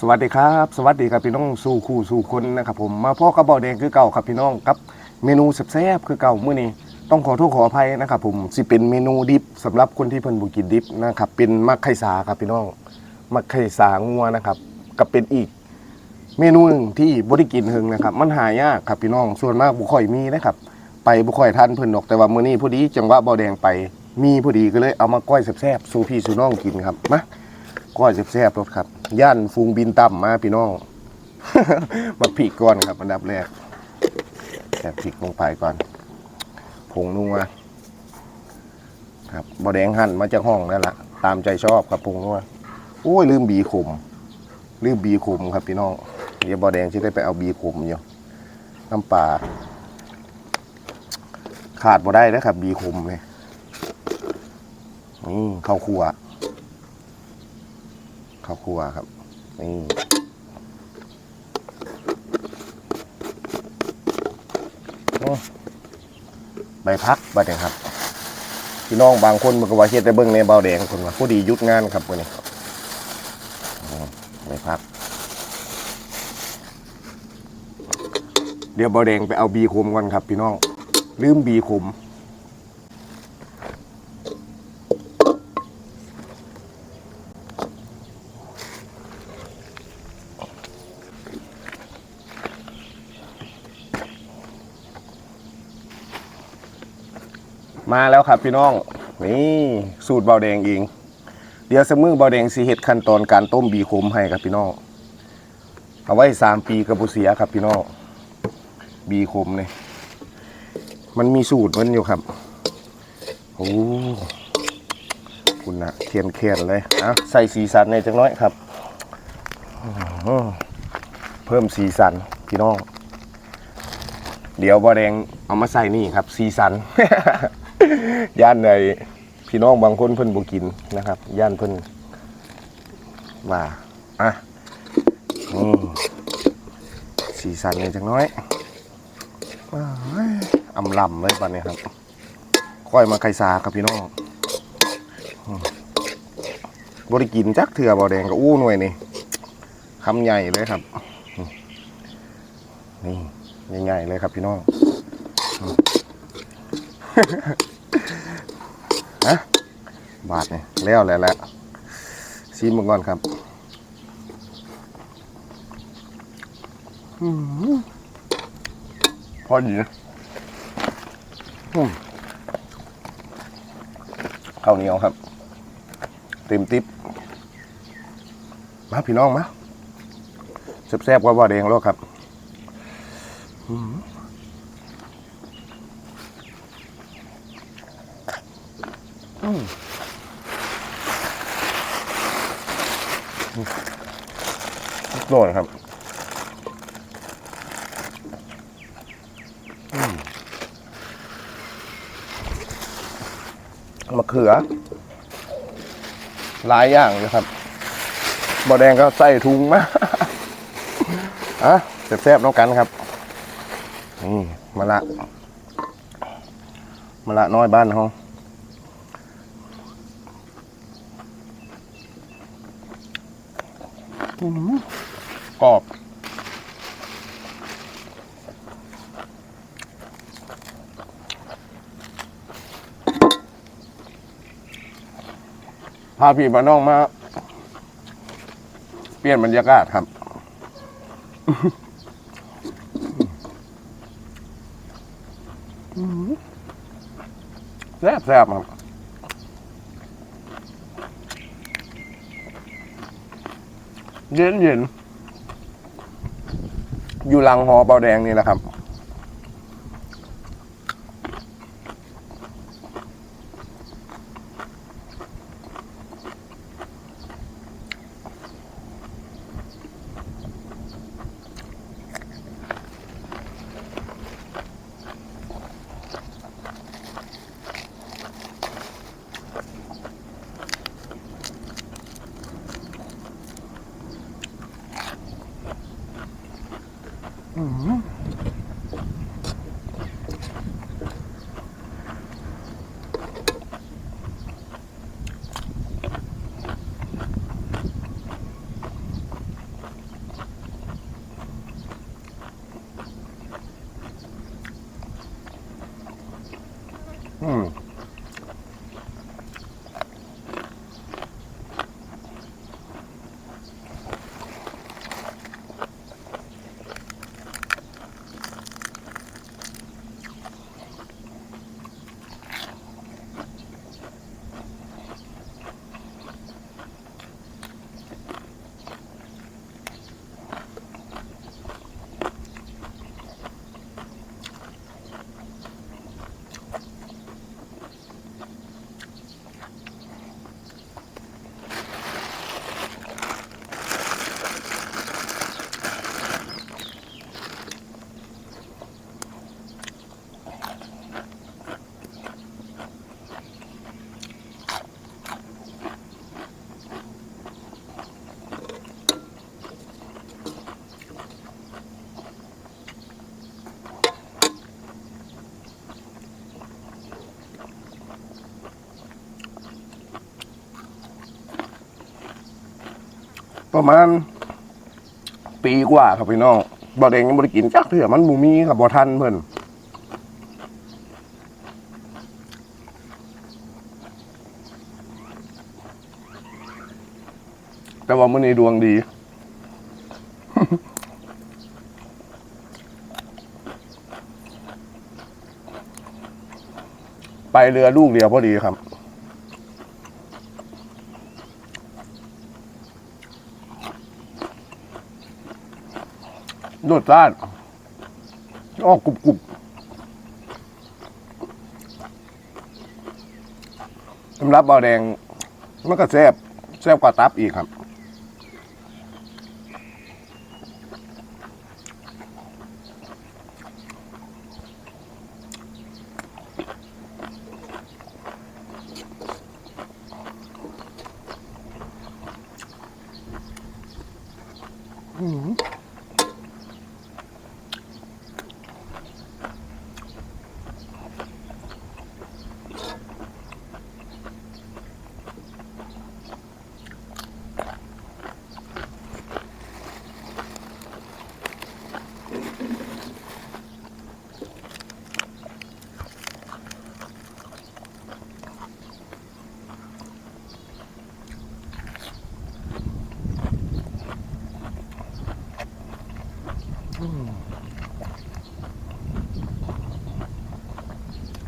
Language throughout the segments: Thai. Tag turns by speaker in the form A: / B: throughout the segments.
A: สวัสดีครับ สวัสดีครับพี่น้องสู่คู่สู่คนนะครับผมมาพ่อกับเบาแดงคือเก่าครับพี่น้องครับเมนูแซ่บๆคือเก่าเมื้อนี้ต้องขอโทษขออภัยนะครับผมสิเป็นเมนูดิบสำหรับคนที่เพิ่นบ่กินดิบนะครับเป็นมักไข่สาครับพี่น้องมักไข่สางัวนะครับก็เป็นอีก เมนูหนึ่งที่บ่ได้กินเฮงนะครับ มันหายากครับพี่น้องส่วนมากบ่ค่อยมีนะครับ ไปบ่ค่อยทันเพิ่นดอกแต่ว่าเมื้อนี้พอดีจังหวะเบาแดงไปมีพอดีก็เลยเอามาก้อยแซ่บๆสู่พี่สู่น้องกินครับมาก้อยแซ่บๆรสครับ ย่านฟูงบินต่ำมาพี่น้อง มาพริกก่อนครับอันดับแรกแค่พริกลงไปก่อน ผงนัวครับบอแดงหั่นมาจากห้องนั่นแหละตามใจชอบครับผงนัวโอ้ยลืมบีขมลืมบีขมครับพี่น้องเดี๋ยวบอแดงที่ได้ไปเอาบีขมอยู่น้ำปลาขาดบ่ได้นะครับ บีขมเลยนี่ข้าวคั่ว ข้าวคั่วครับนี่โอ้ใบพักบัดเนี่ยครับพี่น้องบางคนมันก็ว่าเฮ็ดแต่เบิ่งในเบาแดงคนว่าผู้ดีหยุดงานครับวันนี้อืมใบพัก เดี๋ยวเบาแดงไปเอาบีคมก่อนครับ พี่น้องลืมบีคม มาแล้วครับพี่น้อง นี่สูตรเบาแดงเองเดี๋ยวสมือเบาแดงสีเห็ดขั้นตอนการต้มบีขมให้ครับพี่น้องเอาไว้สามปีกระบุเสียครับพี่น้องบีขมเนี่ยมันมีสูตรมันอยู่ครับโอ้คุณนะเทียนเคียนเลยอะใส่สีสันในจังน้อยครับเพิ่มสีสันพี่น้อง เดี๋ยวบอแดงเอามาใส่นี่ครับซีซัน ย่านในพี่น้องบางคนเพิ่นบ่กินนะครับ ย่านเพิ่นว่าอะสีสันเลยจังน้อยว้าอำลำเลยปันนี้ครับค่อยมาไข่สาครับพี่น้องบริกินจักเถื่อบอแดงกับอู้หน่วยนี่คำใหญ่เลยครับนี่ใหญ่ๆเลยครับพี่น้อง บาทนี่แล้วแล้วแหละซีมก่อนครับอื้อหือพอดีนะอืมข้าวเหนียวครับ เต็มติ๊บมาพี่น้องมาแซ่บๆกว่าว่าแดงแล้วครับ โดนครับมะเขือ หลายอย่างเลยครับบอแดงก็ใส่ถุงมาอะแซ่บๆน้องกันครับ นี่มะละมะละน้อยบ้านเขาอื้อหือ กรอบ พาพี่มาน้องมา เปลี่ยนบรรยากาศครับ แซ่บแซ่บครับ เย็นเย็นอยู่หลังหอเบาแดงนี่แหละครับ 어? 응. ประมาณปีกว่าครับพี่น้องบอดแดงยังบริกินจักเถื่อมันบูมีครับบอทันเพิ่นแต่ว่ามื้อนี้ดวงดี ไปเรือลูกเดียวพอดีครับ รสชาติออกกรุบกรุบสำหรับเบาแดงมันก็แซ่บแซ่บกว่าตับอีกครับ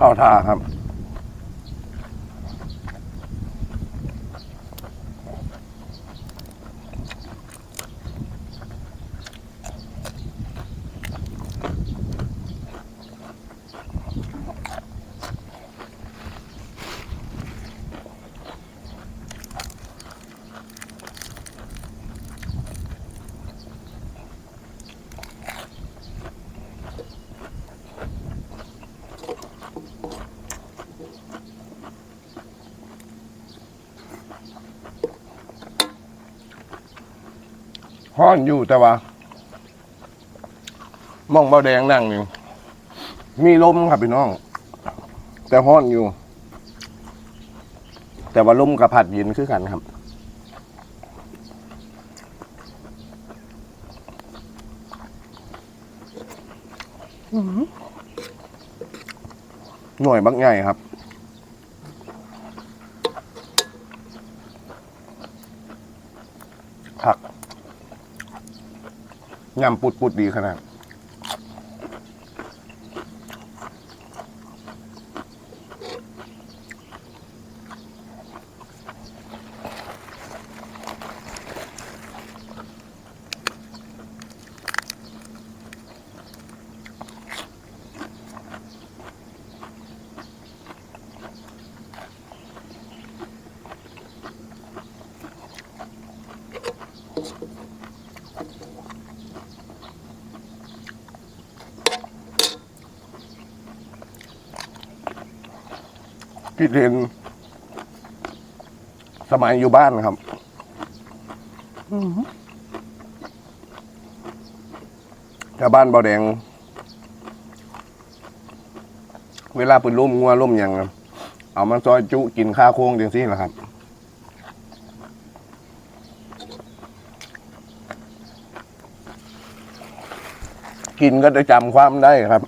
A: เข้าท่าครับ ห้อนอยู่แต่ว่า มองเบาแดงนั่งอยู่มีลมครับพี่น้อง แต่ห้อนอยู่ แต่ว่าลมกับผัดเย็นคือกันครับหน่วยบักใหญ่ครับ ยำปุดปุดดีขนาด คิดเห็นสมัยอยู่บ้านครับแต่บ้านเบาแดง เวลาเป็นร่มงัวร่มหยังอะเอามาซอยจุกินข้าวโค้งจังซี่แหละครับกินก็จะจำความได้ครับ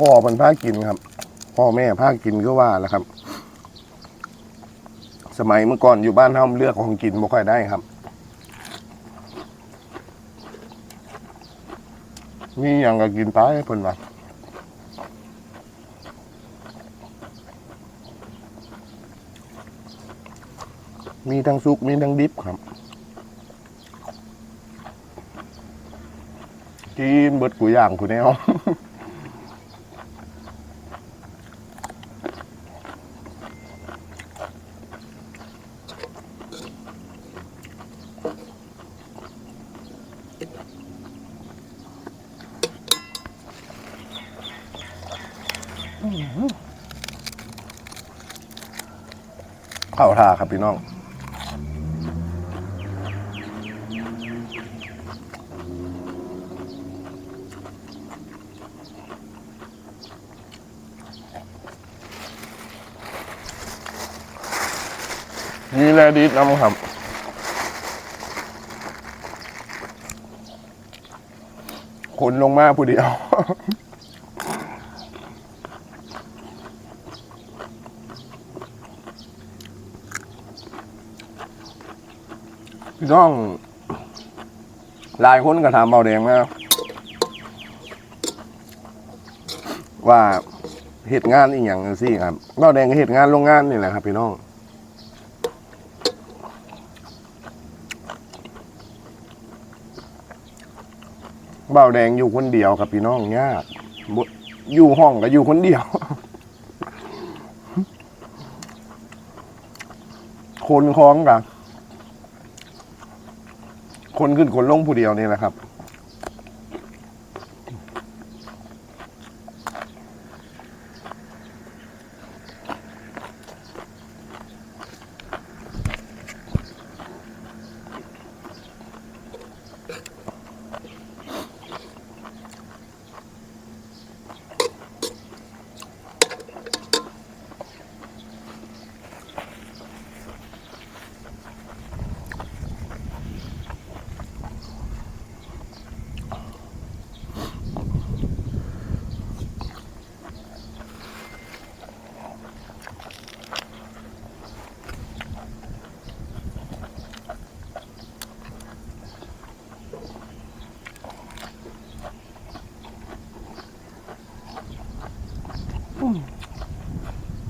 A: พ่อมันพากินครับ พ่อแม่พากินก็ว่าแหล้วครับ สมัยเมื่อก่อนอยู่บ้านเฮาเลือกของกินบ่ค่อยได้ครับมีอย่างก็กินไปเพิ่นว่ามีทั้งสุกมีทั้งดิบครับกินเบิดกูอย่างกูแนว เข้าท่าครับพี่น้องนี่แหละดีน้ำครับคนลงมาผู้เดียว พี่น้องหลายคนก็ถามเบาแดงมาว่าเหตุงานอีกอย่างสิครับเบาแดงก็เหตุงานโรงงานนี่แหละครับ พี่น้องเบาแดงอยู่คนเดียวครับพี่น้องยากอยู่ห้องก็อยู่คนเดียว คนคล้องกัน คนขึ้นคนลงผู้เดียวนี่แหละครับ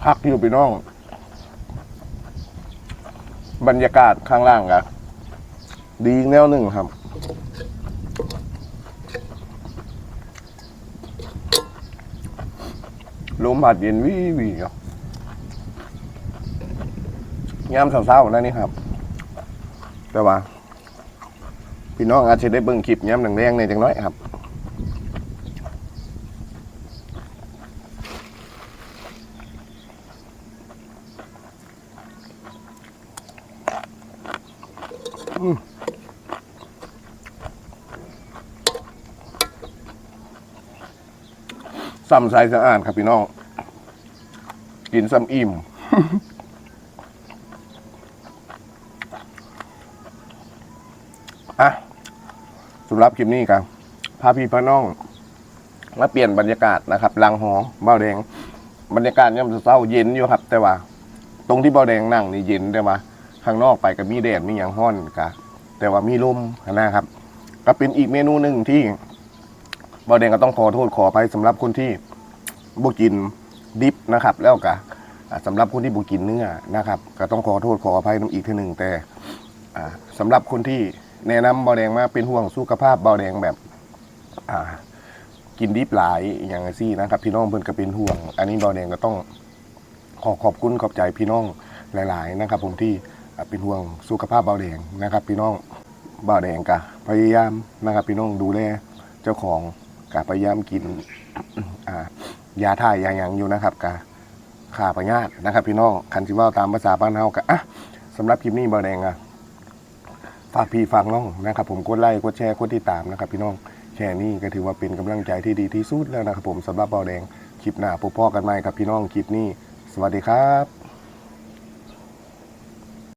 A: พักอยู่พี่น้อง บรรยากาศข้างล่างอะดีอีกแนวหนึ่งครับ ลมพัดเย็นวิวีครับยามเช้าๆนั่นนี่ครับ แต่ว่า พี่น้องอาจจะได้เบิ่งคลิปย้ำแดงๆในจังน้อยครับ ซ้ำใสสะอาดครับพี่น้อง กินซ้ำอิ่มอะสำหรับคลิปนี้ครับพาพี่พาน้องมาเปลี่ยนบรรยากาศนะครับลังหอเบ้าแดง บรรยากาศย่ำเศร้าเย็นอยู่ครับ แต่ว่า ตรงที่เบ้าแดงนั่งนี่เย็นแต่ว่าข้างนอกไปก็มีแดดมีอย่างห้อนกะแต่ว่ามีลมนะครับ ก็เป็นอีกเมนูหนึ่งที่ บ้าแดงก็ต้องขอโทษขอไปสำหรับคนที่บุกินดิบนะครับ แล้วก็สำหรับคนที่บุกินเนื้อนะครับ ก็ต้องขอโทษขออภัยน้ำอีกทีหนึ่งแต่อ่าสำหรับคนที่แนะนำเบาแดงมาเป็นห่วงสุขภาพเบาแดงแบบกินดิบหลายอย่างซี่นะครับ พี่น้องเพิ่อนก็เป็นห่วง อันนี้เบาแดงก็ต้องขอขอบคุณขอบใจพี่น้องหลาย ๆ นะครับ ผมที่เป็นห่วงสุขภาพเบาแดงนะครับ พี่น้องเบาแดงกะพยายามนะครับ พี่น้องดูแลเจ้าของ กะพยายามกินยาถ่ายาหยังอยู่นะครับกะขาพยาธินะครับ พี่น้องคันสิว่าตามภาษาบ้านเฮากะอะสำหรับคลิปนี้เบาแดงอะฝากพี่ฝากน้องนะครับ ผมกดไลค์กดแชร์กดติดตามนะครับ พี่น้องแค่นี้ก็ถือว่าเป็นกำลังใจที่ดีที่สุดแล้วนะครับ ผมสำหรับเบาแดงคลิปหน้าพบพ่อกันใหม่ครับพี่น้องคลิปนี้ สวัสดีครับ